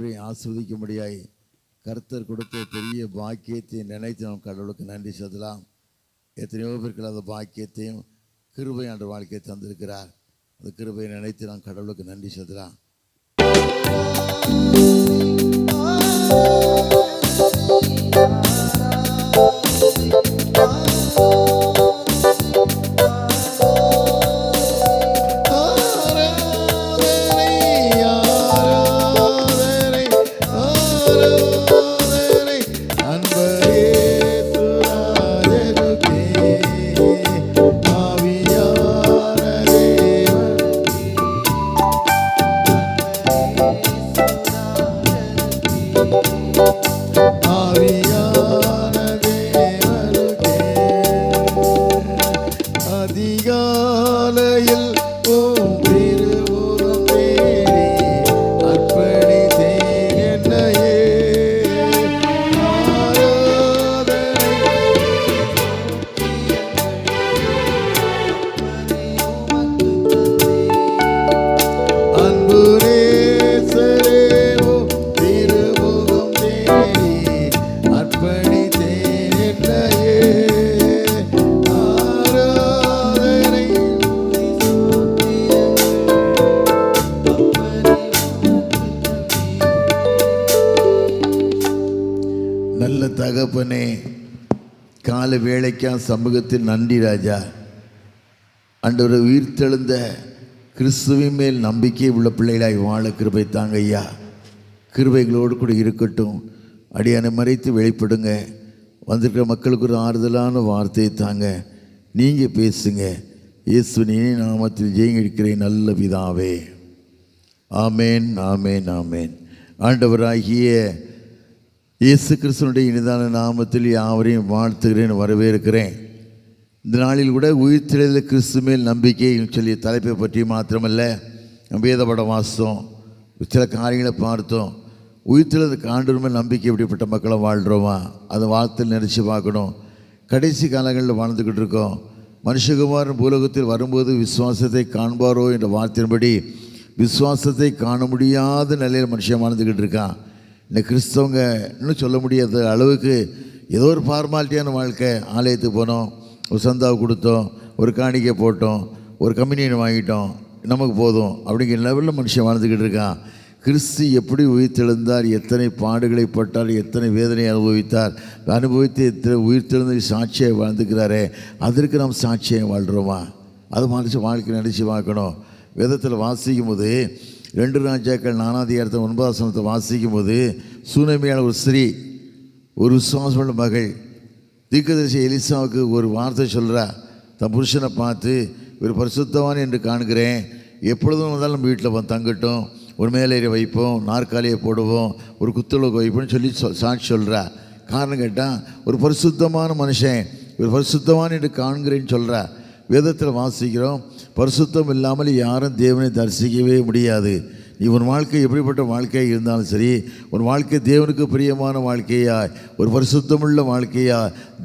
ஒவ்வொருவரையும் ஆஸ்வதிக்கும்படியாய் கர்த்தர் கொடுத்த பெரிய பாக்கியத்தை நினைத்து நாம் கடவுளுக்கு நன்றி செலுத்தலாம். எத்தனையோ பேருக்கு அந்த பாக்கியத்தையும் கிருபை என்ற வாழ்க்கையை தந்திருக்கிறார். அந்த கிருபையை நினைத்து நாம் கடவுளுக்கு நன்றி செலுத்தலாம். தகப்பனே கால வேலைக்கா சமூகத்தில் நன்றி ராஜா. அன்றவர் உயிர்த்தெழுந்த கிறிஸ்துவின் மேல் நம்பிக்கை உள்ள பிள்ளைகளாய் வாழ கிருபை தாங்க ஐயா கிருபைகளோடு கூட இருக்கட்டும். அடியானை மறைத்து வெளிப்படுங்க. வந்திருக்கிற மக்களுக்கு ஒரு ஆறுதலான வார்த்தையை தாங்க. நீங்கள் பேசுங்க. இயேசுவின் நாமத்தில் ஜெயங்கடிக்கிறேன் நல்ல விதாவே ஆமேன் ஆமேன் ஆமேன். ஆண்டவராகிய இயேசு கிறிஸ்தனுடைய இனிதான நாமத்தில் யாவரையும் வாழ்த்துகிறேன் வரவேற்கிறேன். இந்த நாளில் கூட உயிர்த்தெழுந்த கிறிஸ்து மேல் நம்பிக்கை சொல்லிய தலைப்பை பற்றி மாத்திரமல்ல படம் வாசித்தோம் சில காரியங்களை பார்த்தோம். உயிர்த்தெழுந்த காண்டூர் மேல் நம்பிக்கை எப்படிப்பட்ட மக்களை வாழ்கிறோமா அதை வாழ்த்தில் நினச்சி பார்க்கணும். கடைசி காலங்களில் வாழ்ந்துக்கிட்டு இருக்கோம். மனுஷகுமாரன் பூலோகத்தில் வரும்போது விசுவாசத்தை காண்பாரோ என்ற வார்த்தையின்படி விசுவாசத்தை காண முடியாத நிலையில் மனுஷன் வாழ்ந்துக்கிட்டு இருக்கான். இந்த கிறிஸ்தவங்க இன்னும் சொல்ல முடியாத அளவுக்கு ஏதோ ஒரு ஃபார்மாலிட்டியான வாழ்க்கை. ஆலயத்துக்கு போனோம் ஒரு சந்தாவை கொடுத்தோம் ஒரு காணிக்கை போட்டோம் ஒரு கம்யூனியன் வாங்கிட்டோம் நமக்கு போதும் அப்படிங்கிற லெவலில் மனுஷன் வாழ்ந்துக்கிட்டு இருக்கான். கிறிஸ்து எப்படி உயிர்த்தெழுந்தார் எத்தனை பாடுகளை பட்டார் எத்தனை வேதனை அனுபவித்தார் அனுபவித்து எத்தனை உயிர்த்தெழுந்த சாட்சியை வாழ்ந்துக்கிறாரே அதற்கு நாம் சாட்சியை வாழ்கிறோமா அது மனுஷன் வாழ்க்கை நினச்சி பார்க்கணும். வேதத்தில் வாசிக்கும் போது ரெண்டு ராஜாக்கள் நானாதிகாரத்தை ஒன்பதாசனத்தை வாசிக்கும் போது சூனமியான ஒரு ஸ்திரீ ஒரு விசுவாசமான மகள் தீக்கதரிசி எலிசாவுக்கு ஒரு வார்த்தை சொல்கிறா தன் புருஷனை பார்த்து ஒரு பரிசுத்தவான் என்று காண்கிறேன். எப்பொழுதும் வந்தாலும் நம்ம வீட்டில் தங்கட்டும். ஒரு மேலேறி வைப்போம் நாற்காலியை போடுவோம் ஒரு குத்துளக்கு வைப்போம்னு சொல்லி சொ சாட்சி சொல்கிறா காரணம் கேட்டால் ஒரு பரிசுத்தமான மனுஷன் ஒரு பரிசுத்தவான் என்று காண்கிறேன்னு சொல்கிறா வேதத்தில் வாசிக்கிறோம் பரிசுத்தம் இல்லாமல் யாரும் தேவனை தரிசிக்கவே முடியாது. நீ உன் வாழ்க்கை எப்படிப்பட்ட வாழ்க்கையாக இருந்தாலும் சரி உன் வாழ்க்கை தேவனுக்கு பிரியமான வாழ்க்கையா ஒரு பரிசுத்தமுள்ள வாழ்க்கையா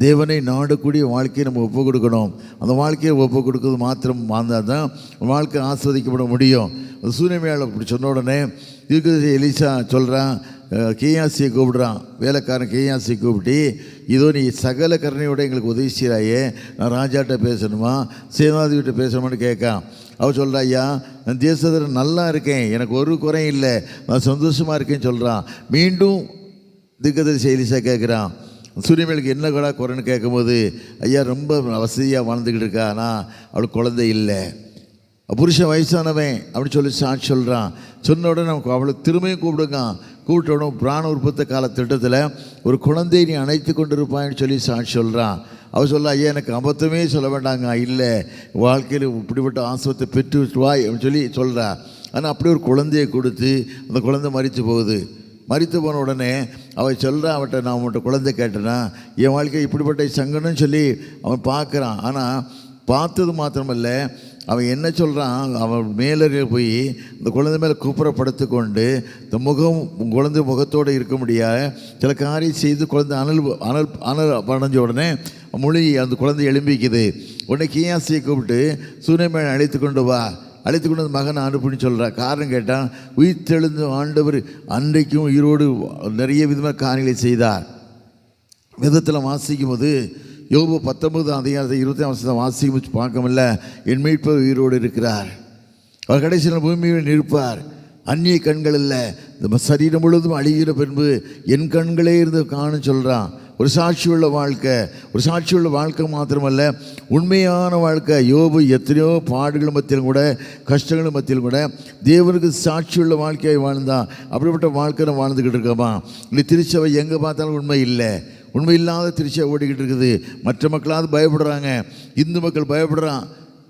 தேவனை நாடக்கூடிய வாழ்க்கையை நம்ம ஒப்பு கொடுக்கணும். அந்த வாழ்க்கையை ஒப்பு கொடுக்கறது மாத்திரம் வாழ்ந்தால் தான் உன் வாழ்க்கை ஆஸ்வதிக்கப்பட முடியும். அந்த சூரியமையாளர் அப்படி சொன்ன உடனே இருக்கிறது எலிசா சொல்கிறான் கேயாசியை கூப்பிடுறான். வேலைக்காரன் கேயாசியை கூப்பிட்டு இதோ நீ சகல கருணையோட எங்களுக்கு உதவி செய்கிறாயே. நான் ராஜாட்ட பேசணுமா? சேனாதிகிட்ட பேசணுமான்னு கேட்கான். அவள் சொல்கிறா ஐயா நான் தேசத்தில் நல்லா இருக்கேன். எனக்கு ஒரு குறையும் இல்லை. நான் சந்தோஷமாக இருக்கேன்னு சொல்கிறான் மீண்டும் திக்கதரிசி எலிசா கேட்குறான். சூரியமேலுக்கு என்ன கூட குறைன்னு கேட்கும்போது ஐயா ரொம்ப வசதியாக வாழ்ந்துக்கிட்டு இருக்கா. ஆனால் அவளுக்கு குழந்தை இல்லை. புருஷன் வயசானவன். அப்படின்னு சொல்லி சாட்சி சொல்கிறான் சொன்ன உடனே நமக்கு அவளை திரும்பியும் கூப்பிடுங்க கூட்டணும் பிராண உற்பத்தி கால திட்டத்தில் ஒரு குழந்தையை நீ அணைத்து கொண்டிருப்பான்னு சொல்லி சா சொல்கிறான் அவள் சொல்ல ஐயா எனக்கு அபத்தமே சொல்ல வேண்டாங்க இல்லை வாழ்க்கையில் இப்படிப்பட்ட ஆசிரத்தை பெற்று வாய் அப்படின்னு சொல்லி சொல்கிறா ஆனால் அப்படி ஒரு குழந்தையை கொடுத்து அந்த குழந்தை மறித்து போகுது. மறித்து போன உடனே அவள் சொல்கிறா அவட்ட நான் அவன்கிட்ட குழந்தை கேட்டேன்னா என் வாழ்க்கை இப்படிப்பட்ட சங்கடம்னு சொல்லி அவன் பார்க்குறான். ஆனால் பார்த்தது மாத்திரமல்ல அவன் என்ன சொல்கிறான் அவன் மேலே போய் இந்த குழந்தை மேலே கூப்புறப்படுத்து கொண்டு இந்த முகம் குழந்தை முகத்தோடு இருக்க முடியாத. சில காரியம் செய்து குழந்தை அனல் அனல் அனல் அடைஞ்ச உடனே மொழி அந்த குழந்தை எழும்பிக்குது. உடனே கீயாசியை கூப்பிட்டு சூரியமேன் அழைத்து கொண்டு வா. அழைத்து கொண்டு வந்து மகனை அனுப்புன்னு சொல்கிறா காரணம் கேட்டால் உயிர்த்தெழுந்த ஆண்டவர் அன்றைக்கும் உயிரோடு நிறைய விதமாக காரியங்களை செய்தார். விதத்தில் வாசிக்கும் போது யோபு பத்தொன்பது அதிகாரத்தை இருபத்தி வருஷத்தை வாசிக்கும் பார்க்கமில்ல. என் மீட்பர் உயிரோடு இருக்கிறார். அவர் கடைசியில் பூமியில் நிற்பார். அந்நிய கண்கள் இல்லை இந்த சரீரம் முழுவதும் அழிகிற பின்பு என் கண்களே இருந்து காணும் சொல்கிறான் ஒரு சாட்சி உள்ள வாழ்க்கை. ஒரு சாட்சி உள்ள வாழ்க்கை மாத்திரமல்ல. உண்மையான வாழ்க்கை. யோபு எத்தனையோ பாடுகள் மத்தியிலும் கூட கஷ்டங்கள் மத்தியிலும் கூட தேவனுக்கு சாட்சியுள்ள வாழ்க்கையை வாழ்ந்தான். அப்படிப்பட்ட வாழ்க்கை நம்ம வாழ்ந்துக்கிட்டு இருக்கோமா? இல்லை திருச்சபை எங்கே பார்த்தாலும் உண்மை இல்லை. உண்மை இல்லாத திருச்சியை ஓடிக்கிட்டு இருக்குது. மற்ற மக்களாவது பயப்படுறாங்க. இந்து மக்கள் பயப்படுறான்.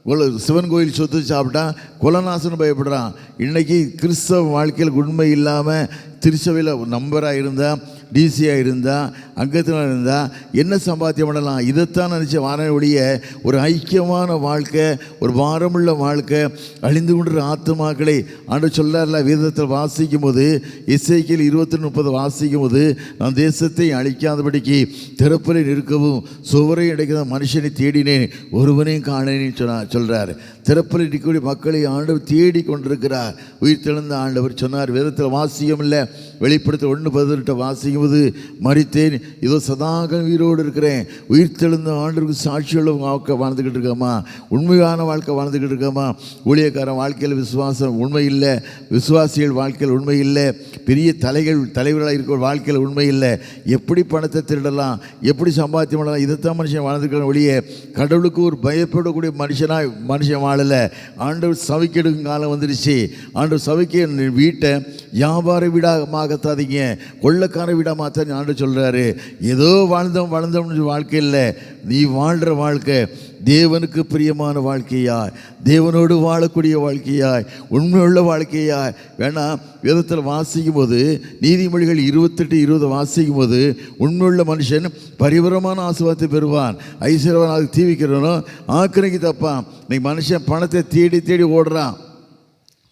கொல சிவன் கோயில் சொத்து சாப்பிட்டா குலநாசன் பயப்படுறான். இன்றைக்கி கிறிஸ்தவ வாழ்க்கையில் உண்மை இல்லாமல் திருச்சபையில் நம்பராக இருந்தால் டிசியாக இருந்தால் அங்கத்தினர் இருந்தால் என்ன சம்பாத்தியம் பண்ணலாம்? இதைத்தான் நினச்ச வார ஒழிய ஒரு ஐக்கியமான வாழ்க்கை ஒரு வாரமுள்ள வாழ்க்கை அழிந்து கொண்டிருக்கிற ஆத்துமாக்களை ஆண்டு சொல்லார்ல வேதத்தில் வாசிக்கும் போது இசைக்கில் இருபத்தி முப்பது வாசிக்கும் போது நான் தேசத்தை அழிக்காதபடிக்கு திறப்பலை நிற்கவும் சுவரை அடைக்கிற மனுஷனை தேடினேன் ஒருவனையும் காணேன்னு சொன்னா சொல்கிறார் திறப்பலை நிற்கக்கூடிய மக்களை ஆண்டவர் தேடி கொண்டிருக்கிறார். உயிர் தெழுந்த ஆண்டவர் சொன்னார் வேதத்தில் வாசியம் இல்லை வெளிப்படுத்த ஒன்று பதினெட்டு வாசிக்கும் போது மறித்தேன் இதோ சதாகன் உயிரோடு இருக்கிறேன். உயிர் தெழுந்த ஆண்டருக்கு சாட்சியுள்ள வாழ்க்கை வாழ்ந்துக்கிட்டு இருக்கோமா உண்மையான வாழ்க்கை வாழ்ந்துக்கிட்டு இருக்கோமா ஊழியக்காரன் வாழ்க்கையில் விசுவாசம் உண்மை இல்லை விசுவாசிகள் வாழ்க்கையில் உண்மை இல்லை பெரிய தலைகள் தலைவர்களாக இருக்கிற வாழ்க்கையில் உண்மை இல்லை எப்படி பணத்தை திருடலாம்? எப்படி சம்பாத்தியம் பண்ணலாம்? இதைத்தான் மனுஷன் வாழ்ந்துக்கிற ஒழிய கடவுளுக்கு ஒரு பயப்படக்கூடிய மனுஷனாக மனுஷன் வாழலை. ஆண்டவர் சவிக்கெடுக்கும் காலம் வந்துருச்சு. ஆண்டவர் சவிக்க வீட்டை வியாபார வீடாக மாற்றாதீங்க கொள்ளக்கார வீடாக மாற்ற ஆண்டு சொல்கிறாரு ஏதோ வாழ்ந்தோம் வாழ்ந்தோம்னு வாழ்க்கை இல்லை. நீ வாழ்கிற வாழ்க்கை தேவனுக்கு பிரியமான வாழ்க்கையாய். தேவனோடு வாழக்கூடிய வாழ்க்கையாய். உண்மையுள்ள வாழ்க்கையாய். வேணா வேதத்தில் வாசிக்கும் போது நீதிமொழிகள் இருபத்தெட்டு இருபது வாசிக்கும் போது உண்மையுள்ள மனுஷன் பரிபுரமான ஆசுவாதத்தை பெறுவான். ஐஸ்வரவன் தீவிக்கிறவனும் ஆக்கிரங்கி தப்பான். நீ மனுஷன் பணத்தை தேடி தேடி ஓடுறான்.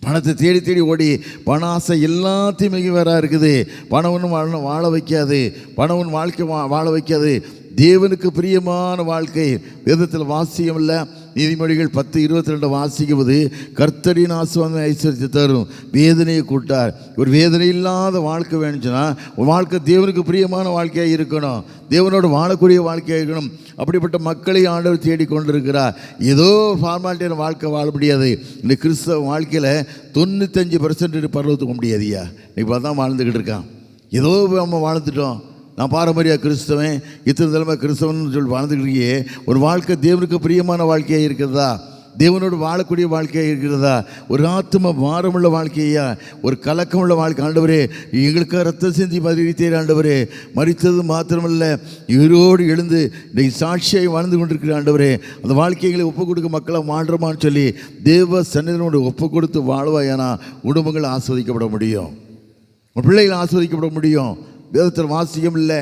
பணத்தை தேடி தேடி ஓடி பண ஆசை எல்லாத்தையும் மிகவராக இருக்குது. பணம் ஒன்றும் வாழ வாழ வைக்காது. பணம் ஒன்று வாழ்க்கை வா வாழ வைக்காது. தேவனுக்கு பிரியமான வாழ்க்கை. வேதத்தில் வாசியம் இல்லை. நீதிமொழிகள் பத்து இருபத்தி ரெண்டு வாசிக்கும்போது கர்த்தரின் ஆசுவாதம் ஐஸ்வர்யத்தை தரும். வேதனையை கூட்டார் ஒரு வேதனை இல்லாத வாழ்க்கை வேணுச்சுன்னா வாழ்க்கை தேவனுக்கு பிரியமான வாழ்க்கையாக இருக்கணும். தேவனோடு வாழக்கூடிய வாழ்க்கையாக இருக்கணும். அப்படிப்பட்ட மக்களை ஆண்டவர் தேடிக்கொண்டிருக்கிறார். ஏதோ ஃபார்மாலிட்டியான வாழ்க்கை வாழ முடியாது. இந்த கிறிஸ்தவ வாழ்க்கையில் தொண்ணூத்தஞ்சு பர்சன்ட் பரவத்துக்க முடியாதுயா இப்போ தான் வாழ்ந்துக்கிட்டு இருக்கான். ஏதோ நம்ம வாழ்ந்துட்டோம். நான் பாரம்பரிய கிறிஸ்தவன் இத்தனை தலைமை கிறிஸ்தவன் சொல்லி வாழ்ந்துக்கிட்டே ஒரு வாழ்க்கை தேவனுக்கு பிரியமான வாழ்க்கையாக இருக்கிறதா? தேவனோடு வாழக்கூடிய வாழ்க்கையாக இருக்கிறதா? ஒரு ஆத்ம பாரமுள்ள வாழ்க்கையா? ஒரு கலக்கமுள்ள வாழ்க்கை. ஆண்டவரே எங்களுக்கு ரத்த சிந்தி பதிவித்தேன் ஆண்டவரே. மறித்தது மாத்திரமல்ல இவரோடு எழுந்து இன்றைக்கு சாட்சியாக வாழ்ந்து கொண்டிருக்கிற ஆண்டவரே. அந்த வாழ்க்கைகளை ஒப்பு கொடுக்க மக்களை வாழ்கிறோமான்னு சொல்லி தேவ சன்னிதனோடு ஒப்பு கொடுத்து வாழ்வாயானா குடும்பங்கள் ஆஸ்வதிக்கப்பட முடியும். பிள்ளைகள் ஆஸ்வதிக்கப்பட முடியும். வேதத்தில் வாசியம் இல்லை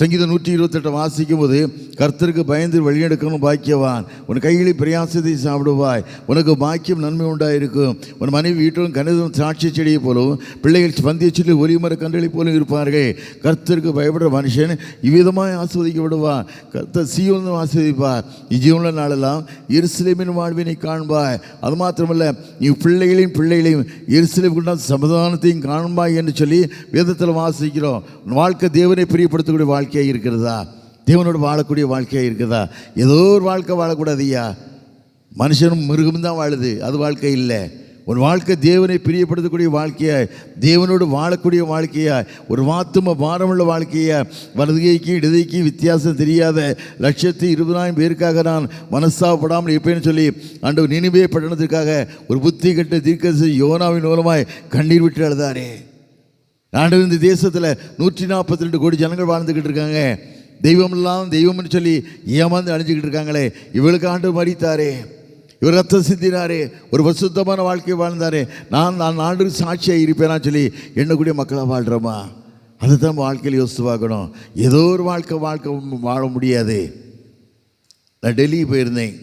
சங்கீதம் நூற்றி இருபத்தெட்டு வாசிக்கும் போது கர்த்தருக்கு பயந்து வழியெடுக்கணும் பாக்கியவான். உன் கைகளில் பிரயாசத்தை சாப்பிடுவாய். உனக்கு பாக்கியம் நன்மை உண்டாயிருக்கும். உன் மனைவி வீட்டிலும் கணிதம் திராட்சை செடியை போலவும் பிள்ளைகள் பந்திய சொல்லி ஒலிமர கன்றளை போலும் இருப்பார்கள். கர்த்தருக்கு பயப்படுற மனுஷன் இவ்விதமாய் ஆஸ்வதிக்கப்படுவான் கர்த்தர் சீவனும் ஆஸ்வதிப்பார் இஜீவன நாளெல்லாம் எருசலேமின் வாழ்வினை காண்பாய். அது மாத்திரமல்ல நீ பிள்ளைகளையும் பிள்ளைகளையும் எருசலேம் சமாதானத்தையும் காண்பாய் என்று சொல்லி வேதத்தில் வாசிக்கிறோம். உன் வாழ்க்கை தேவனை பிரியப்படுத்தக்கூடிய வாழ்க்கையாக இருக்கிறதா? தேவனோடு வாழக்கூடிய வாழ்க்கையாக இருக்கிறதா ஏதோ ஒரு வாழ்க்கை வாழக்கூடாது ஐயா மனுஷனும் மிருகம் தான் வாழுது. அது வாழ்க்கை இல்லை. ஒரு வாழ்க்கை தேவனை பிரியப்படுத்தக்கூடிய வாழ்க்கையாய் தேவனோடு வாழக்கூடிய வாழ்க்கையாய் ஒரு வாத்தும பாரமுள்ள வாழ்க்கையாய் வலதுகைக்கு இடதுகைக்கு வித்தியாசம் தெரியாத லட்சத்து இருபதாயிரம் பேருக்காக நான் மனஸ்தாபப்படாமல் இருப்பேன்னு சொல்லி அண்டு நினைவே பட்டணத்திற்காக ஒரு புத்தி கட்ட தீர்க்கசி யோனாவின் மூலமாய் கண்ணீர் விட்டு அழுதாரே. ஆண்டவர் இந்த தேசத்தில் நூற்றி நாற்பத்தி ரெண்டு கோடி ஜனங்கள் வாழ்ந்துக்கிட்டு இருக்காங்க. தெய்வம் இல்லாமல் தெய்வம்னு சொல்லி ஏமாந்து அணிஞ்சிக்கிட்டு இருக்காங்களே. இவளுக்கு ஆண்டு மறித்தாரே. இவர் ரத்தம் சிந்தினாரே. ஒரு பசுத்தமான வாழ்க்கையை வாழ்ந்தாரே. நான் நான் ஆண்டுக்கு சாட்சியாக இருப்பேனா சொல்லி எண்ணக்கூடிய மக்களாக வாழ்கிறோமா அதுதான் வாழ்க்கையில் யோசித்து பார்க்கணும். ஏதோ ஒரு வாழ்க்கை வாழ்க்கை வாழ முடியாது. நான் டெல்லி போயிருந்தேன்.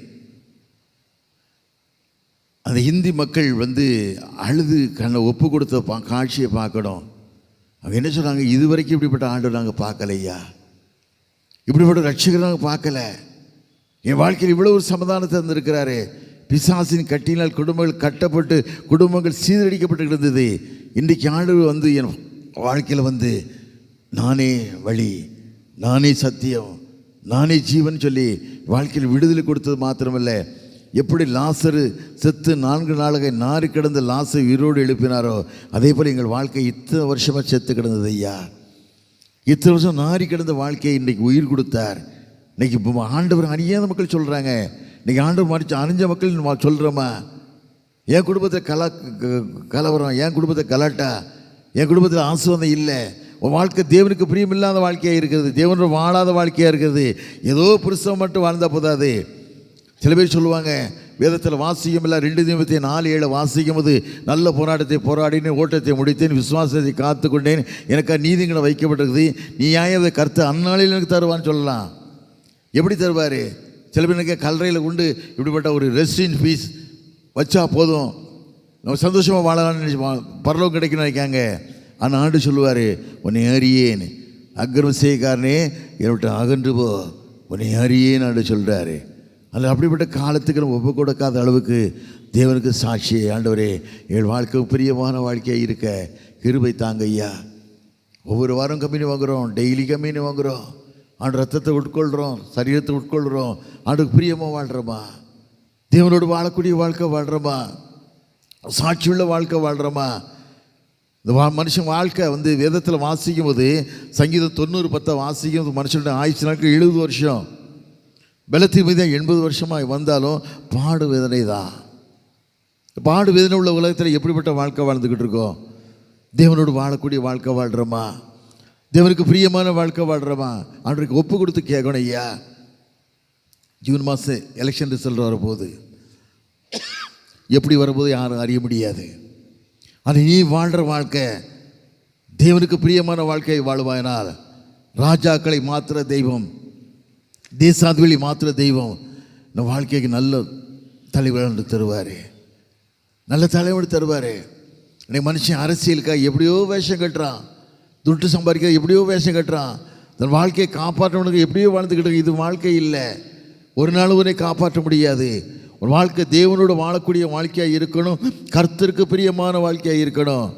அந்த ஹிந்தி மக்கள் வந்து அழுது கண்ணை ஒப்பு கொடுத்த பா காட்சியை பார்க்கணும். அவங்க என்ன சொல்கிறாங்க இது வரைக்கும் இப்படிப்பட்ட ஆண்டு நாங்கள் பார்க்கலையா? இப்படிப்பட்ட ரட்சிகர் நாங்கள் பார்க்கல. என் வாழ்க்கையில் இவ்வளோ ஒரு சமாதானத்தை தந்திருக்கிறாரு. பிசாசின் கட்டினால் குடும்பங்கள் கட்டப்பட்டு குடும்பங்கள் சீரடிக்கப்பட்டு இருந்தது இன்றைக்கு ஆண்டு வந்து என் வாழ்க்கையில் வந்து நானே வழி நானே சத்தியம் நானே ஜீவன் சொல்லி வாழ்க்கையில் விடுதலை கொடுத்தது மாத்திரமல்ல. எப்படி லாசரு செத்து நான்கு நாளாக நாறு கிடந்த லாசை உயிரோடு எழுப்பினாரோ அதே போல் எங்கள் வாழ்க்கை இத்தனை வருஷமாக செத்து கிடந்தது ஐயா. இத்தனை வருஷம் நாரி கிடந்த வாழ்க்கையை இன்றைக்கி உயிர் கொடுத்தார். இன்றைக்கி இப்போ ஆண்டவர் அறியாத மக்கள் சொல்கிறாங்க இன்றைக்கி ஆண்டவர் மறிச்சு அறிஞ்ச மக்கள் சொல்கிறோமா என் குடும்பத்தை கலா க- கலவரம் என் குடும்பத்தை கலாட்டா என் குடும்பத்தில் ஆசுவந்தம் இல்லை. உன் வாழ்க்கை தேவனுக்கு பிரியமில்லாத வாழ்க்கையாக இருக்கிறது தேவனோட வாழாத வாழ்க்கையாக இருக்கிறது. ஏதோ புருஷன் மட்டும் வாழ்ந்தால் போதாது. சில பேர் சொல்லுவாங்க வேதத்தில் வாசிக்கும் இல்லை ரெண்டு நிமித்தி நாலு ஏழு வாசிக்கும் போது நல்ல போராட்டத்தை போராடினேன் ஓட்டத்தை முடித்தேன் விசுவாசத்தை காத்து கொண்டேன். எனக்கு நீதிங்களை வைக்கப்பட்டிருக்குது. நீ ஏன் அதை கருத்து அந்நாளில் எனக்கு தருவான்னு சொல்லலாம். எப்படி தருவார்? சில பேருக்கு கல்லறையில் கொண்டு இப்படிப்பட்ட ஒரு ரெஸ்டின் ஃபீஸ் வச்சா போதும். நம்ம சந்தோஷமாக வாழலாம்னு நினைச்சு பரலோகம் கிடைக்கும்னு நினைக்காங்க. ஆனால் ஆண்டு சொல்லுவார் உன்னை அறியேன். அக்கிரம் செய்யக்காரனே என்னை விட்டு அகன்று போ. உன்னை அறியேன் ஆண்டு சொல்கிறாரு அதில் அப்படிப்பட்ட காலத்துக்கு நம்ம ஒப்பு கொடுக்காத அளவுக்கு தேவனுக்கு சாட்சி. ஆண்டவரே என் வாழ்க்கை பிரியமான வாழ்க்கையாக இருக்க கிருபை தாங்க ஐயா. ஒவ்வொரு வாரம் கம்பெனி வாங்குகிறோம் டெய்லி கம்பெனி வாங்குகிறோம் ஆண்டு ரத்தத்தை உட்கொள்கிறோம் சரீரத்தை உட்கொள்கிறோம் ஆண்டுக்கு பிரியமாக வாழ்கிறோமா தேவனோடு வாழக்கூடிய வாழ்க்கை வாழ்கிறோமா சாட்சியுள்ள வாழ்க்கை வாழ்கிறோமா இந்த வா மனுஷன் வாழ்க்கை வந்து வேதத்தில் வாசிக்கும் போது சங்கீதம் தொண்ணூறு பத்தை வாசிக்கும் போது மனுஷனோட ஆயுசு நாட்கள் எழுபது வருஷம். பலத்தின் மீது எண்பது வருஷமாக வந்தாலும் பாடு வேதனை தான். பாடு வேதனை உள்ள உலகத்தில் எப்படிப்பட்ட வாழ்க்கை வாழ்ந்துக்கிட்டு இருக்கோம் தேவனோடு வாழக்கூடிய வாழ்க்கை வாழ்கிறோமா தேவனுக்கு பிரியமான வாழ்க்கை வாழ்கிறோமா அவனுக்கு ஒப்பு கொடுத்து கேட்கணும் ஐயா. ஜூன் மாதம் எலெக்ஷன் ரிசல்ட் வரப்போகுது. எப்படி வரும்போது யாரும் அறிய முடியாது. ஆனால் நீ வாழ்கிற வாழ்க்கை தேவனுக்கு பிரியமான வாழ்க்கையை வாழ்வாயினால் ராஜாக்களை மாத்திர தெய்வம் தேசாதிபதி மாத்திர தெய்வம். நம்ம வாழ்க்கைக்கு நல்ல தலைவர் தருவார். நல்ல தலைவர் தருவார். இன்னைக்கு மனுஷன் அரசியலுக்காக எப்படியோ வேஷம் கட்டுறான். துட்டு சம்பாதிக்க எப்படியோ வேஷம் கட்டுறான். தன் வாழ்க்கையை காப்பாற்றவனுக்கு எப்படியோ வாழ்ந்துக்கிட்டு இது வாழ்க்கை இல்லை. ஒரு நாள் உன்னை காப்பாற்ற முடியாது. ஒரு வாழ்க்கை தேவனோடு வாழக்கூடிய வாழ்க்கையாக இருக்கணும். கர்த்தருக்கு பிரியமான வாழ்க்கையாக இருக்கணும்.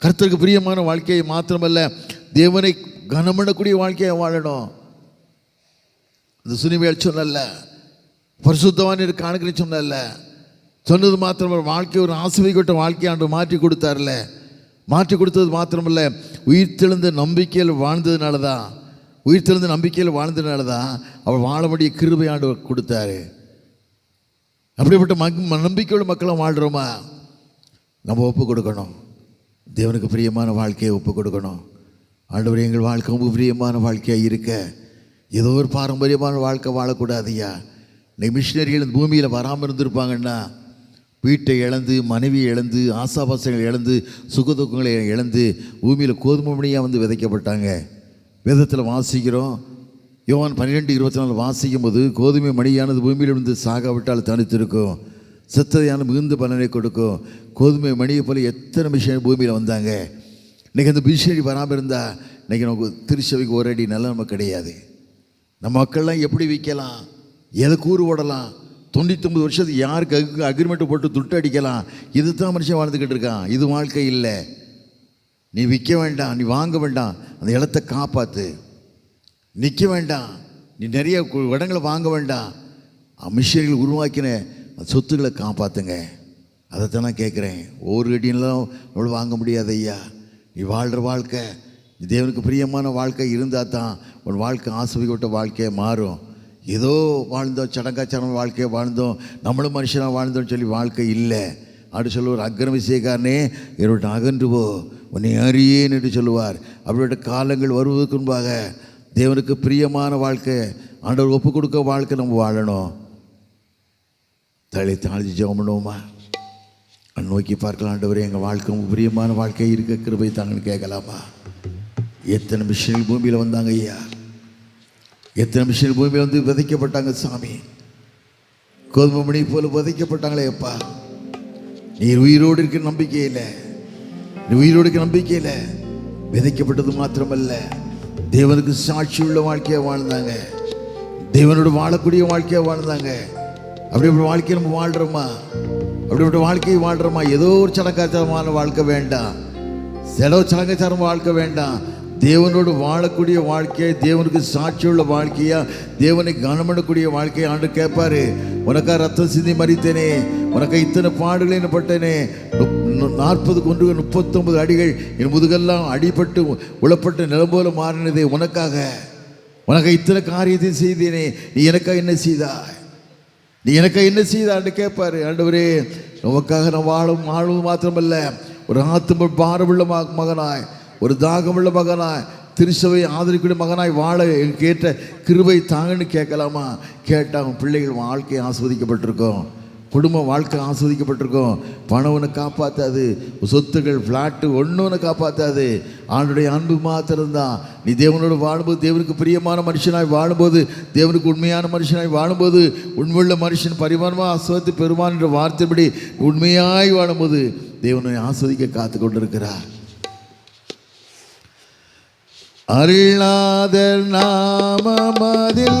கர்த்தருக்கு பிரியமான வாழ்க்கையை மாத்திரமல்ல தேவனை கனமிடக்கூடிய வாழ்க்கையை வாழணும். அந்த சுனிமேல் சொன்னல பரிசுத்தவான் இருக்கு காணுக்கிறேன் சொன்னல சொன்னது மாத்திரம் ஒரு வாழ்க்கை ஒரு ஆசிரியப்பட்ட வாழ்க்கை ஆண்டு மாற்றி கொடுத்தார்ல. மாற்றி கொடுத்தது மாத்திரமல்ல உயிர்த்தெழுந்த நம்பிக்கையில் வாழ்ந்ததுனால தான் உயிர்த்தெழுந்த நம்பிக்கையில் வாழ்ந்ததுனால தான் அவர் வாழ வேண்டிய கொடுத்தாரு. அப்படிப்பட்ட மக் நம்பிக்கையோட மக்களும் வாழ்கிறோமா நம்ம ஒப்பு கொடுக்கணும். தேவனுக்கு பிரியமான வாழ்க்கையை ஒப்பு கொடுக்கணும். ஆண்டவர் எங்கள் வாழ்க்கை ரொம்ப பிரியமான வாழ்க்கையாக இருக்க. ஏதோ ஒரு பாரம்பரியமான வாழ்க்கை வாழக்கூடாதியா இன்னைக்கு மிஷினரிகள் இந்த பூமியில் வராமல் இருந்திருப்பாங்கன்னா வீட்டை இழந்து மனைவியை இழந்து ஆசாபாசங்களை இழந்து சுகதுக்கங்களை இழந்து பூமியில் கோதுமை மணியாக வந்து விதைக்கப்பட்டாங்க. வேதத்தில் வாசிக்கிறோம் யோவான் பன்னிரெண்டு இருபத்தி நாலு வாசிக்கும் போது கோதுமை மணியானது பூமியில் இருந்து சாகாவிட்டால் தனித்திருக்கும். செத்ததையான மிகுந்த பலனை கொடுக்கும். கோதுமை மணியை போல எத்தனை மிஷினரி பூமியில் வந்தாங்க. இன்றைக்கி அந்த மிஷினரி வராமல் இருந்தால் இன்றைக்கி நமக்கு திருச்சபைக்கு ஒரு அடி நல்ல நமக்கு கிடையாது. நம்ம மக்கள்லாம் எப்படி விற்கலாம்? எதை கூறு ஓடலாம் தொண்ணூத்தொம்பது வருஷத்துக்கு யாருக்கு அக் அக்ரிமெண்ட் போட்டு துட்டு அடிக்கலாம்? இது தான் மனுஷன் வாழ்ந்துக்கிட்டு இருக்கான். இது வாழ்க்கை இல்லை. நீ விற்க வேண்டாம். நீ வாங்க வேண்டாம். அந்த இடத்த காப்பாற்று நிற்க வேண்டாம். நீ நிறைய கு- இடங்களை வாங்க வேண்டாம். மிஷினர்கள் உருவாக்கின அந்த சொத்துக்களை காப்பாற்றுங்க அதைத்தான் நான் கேட்குறேன். ஒவ்வொரு அடியெல்லாம் நம்மளும் வாங்க முடியாது ஐயா. நீ வாழ்கிற வாழ்க்கை. நீ தேவனுக்கு பிரியமான வாழ்க்கை இருந்தால் தான் உன் வாழ்க்கை ஆசிரியப்பட்ட வாழ்க்கையை மாறும். ஏதோ வாழ்ந்தோம் சடங்காச்சாரம் வாழ்க்கையை வாழ்ந்தோம் நம்மளும் மனுஷனாக வாழ்ந்தோம்னு சொல்லி வாழ்க்கை இல்லை. அப்படி சொல்லுவார் அக்கிரம செய்காரனே என்னோட அகன்று போ உன்னை அறியேன் என்று சொல்லுவார். அப்படிப்பட்ட காலங்கள் வருவதற்கு முன்பாக தேவனுக்கு பிரியமான வாழ்க்கை ஆண்டவர் ஒப்பு கொடுக்க வாழ்க்கை நம்ம வாழணும். தலை தாழ்ந்து ஜெபம் பண்ணுவோமா? நோக்கி பார்க்கலாம் ஆண்டவரே எங்கள் வாழ்க்கை பிரியமான வாழ்க்கை இருக்க. கிருபை தாங்கன்னு கேட்கலாமா? எத்தனை மிஷினல் பூமியில் வந்தாங்க ஐயா? எத்தனை மிஷினல் பூமியில் வந்து விதைக்கப்பட்டாங்க சாமி? கோதுமை மணி போல விதைக்கப்பட்டாங்களே அப்பா. நீர் உயிரோடு இருக்க நம்பிக்கை இல்லை நீ உயிரோடு இருக்க நம்பிக்கை இல்லை விதைக்கப்பட்டது மாத்திரமல்ல. தேவனுக்கு சாட்சி உள்ள வாழ்க்கையாக வாழ்ந்தாங்க. தேவனோட வாழக்கூடிய வாழ்க்கையாக வாழ்ந்தாங்க. அப்படிப்பட்ட வாழ்க்கையை நம்ம வாழ்கிறோமா அப்படிப்பட்ட வாழ்க்கையை வாழ்கிறோமா ஏதோ ஒரு சடங்காச்சாரமான வாழ்க்கை வேண்டாம். செலவு சடங்காச்சாரம் வாழ்க்கை வேண்டாம். தேவனோடு வாழக்கூடிய வாழ்க்கையை தேவனுக்கு சாட்சியுள்ள வாழ்க்கையா தேவனை கனமிடக்கூடிய வாழ்க்கையை ஆண்டு கேட்பாரு. உனக்கா ரத்தம் சிந்தி மறித்தேனே உனக்கா இத்தனை பாடுகளை பட்டேனே நாற்பது கொண்டு முப்பத்தொன்பது அடிகள் என் முதுகெல்லாம் அடிபட்டு உளப்பட்டு நிலம்போல மாறினதே உனக்காக. உனக்கு இத்தனை காரியத்தை செய்தேனே நீ எனக்கா என்ன செய்தாய்? நீ எனக்கா என்ன செய்தான்னு கேட்பாரு. ஆண்டவரே உமக்காக நான் வாழும் வாழும் மாத்திரமல்ல ஒரு ஆத்தும பாரமுள்ள மக- மகனாய். ஒரு தாகமுள்ள மகனாய் திருச்சபை ஆதரிக்கூடிய மகனாய் வாழ கேட்ட கிருபை தாங்கன்னு கேட்கலாமா? கேட்டால் அவன் பிள்ளைகள் வாழ்க்கை ஆஸ்வதிக்கப்பட்டிருக்கோம். குடும்ப வாழ்க்கை ஆஸ்வதிக்கப்பட்டிருக்கோம். பணம் உன்னை காப்பாற்றாது சொத்துக்கள் ஃப்ளாட்டு ஒன்று உன்னை காப்பாற்றாது ஆண்டுடைய அன்பு மாத்திரம்தான். நீ தேவனோடு வாழும்போது தேவனுக்கு பிரியமான மனுஷனாய் வாழும்போது தேவனுக்கு உண்மையான மனுஷனாய் வாழும்போது உண்மையுள்ள மனுஷன் பரிமாணமாக ஆஸ்வதித்து பெருமான் என்ற வார்த்தைப்படி உண்மையாய் வாழும்போது தேவனை ஆஸ்வதிக்க காத்து கொண்டிருக்கிறார் அருளாத நாமமதில்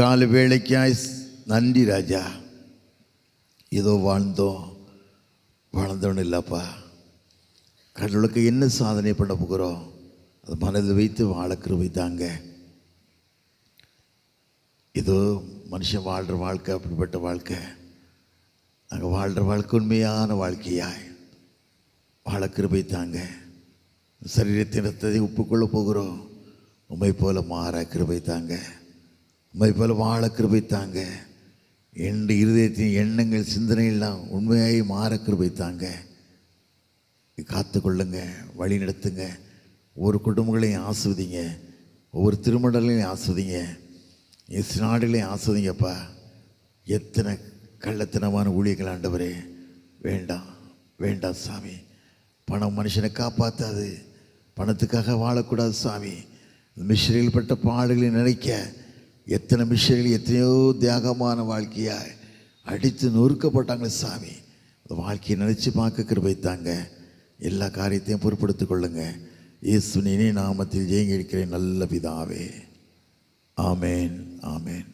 கால வேலைக்காய் நன்றி ராஜா. ஏதோ வாழ்ந்தோம் வாழ்ந்தோன்னு இல்லைப்பா. கடவுளுக்கு என்ன சாதனை பண்ண போகிறோம் அது மனதில் வைத்து வாழ கிருபை தாங்க. ஏதோ மனுஷன் வாழ்கிற வாழ்க்கை அப்படிப்பட்ட வாழ்க்கை. நாங்கள் வாழ்கிற வாழ்க்கை உண்மையான வாழ்க்கையாய் வாழ கிருபை தாங்க. சரீரத்தினத்தை ஒப்புக்கொள்ள போகிறோம். உண்மை போல மாற கிருபை தாங்க. உண்மை போல வாழ கிருபைத்தாங்க. என் இருதயத்தின் எண்ணங்கள் சிந்தனையெல்லாம் உண்மையாய் மாற கிருபை தாங்க காத்து கொள்ளுங்க வழி நடத்துங்க. ஒவ்வொரு குடும்பங்களையும் ஆசுவதிங்க ஒவ்வொரு திருமணங்களையும் ஆசுவதிங்க எஸ் நாடுகளையும் ஆசுவதிங்கப்பா எத்தனை கள்ளத்தனமான ஊழியர்கள் ஆண்டவரே. வேண்டாம் வேண்டாம் சாமி. பணம் மனுஷனை காப்பாற்றாது பணத்துக்காக வாழக்கூடாது சாமி. மிஷினில் பட்ட பாடுகளை நினைக்க எத்தனை விஷயங்கள் எத்தனையோ தியாகமான வாழ்க்கையாக அடித்து நொறுக்கப்பட்டாங்களே சாமி. அந்த வாழ்க்கையை நினச்சி பார்க்க கிருபை தாங்க. எல்லா காரியத்தையும் பொருட்படுத்திக் கொள்ளுங்க. இயேசுனினே நாமத்தில் ஜெயங்கி இருக்கிறேன் நல்ல பிதாவே. ஆமேன் ஆமேன்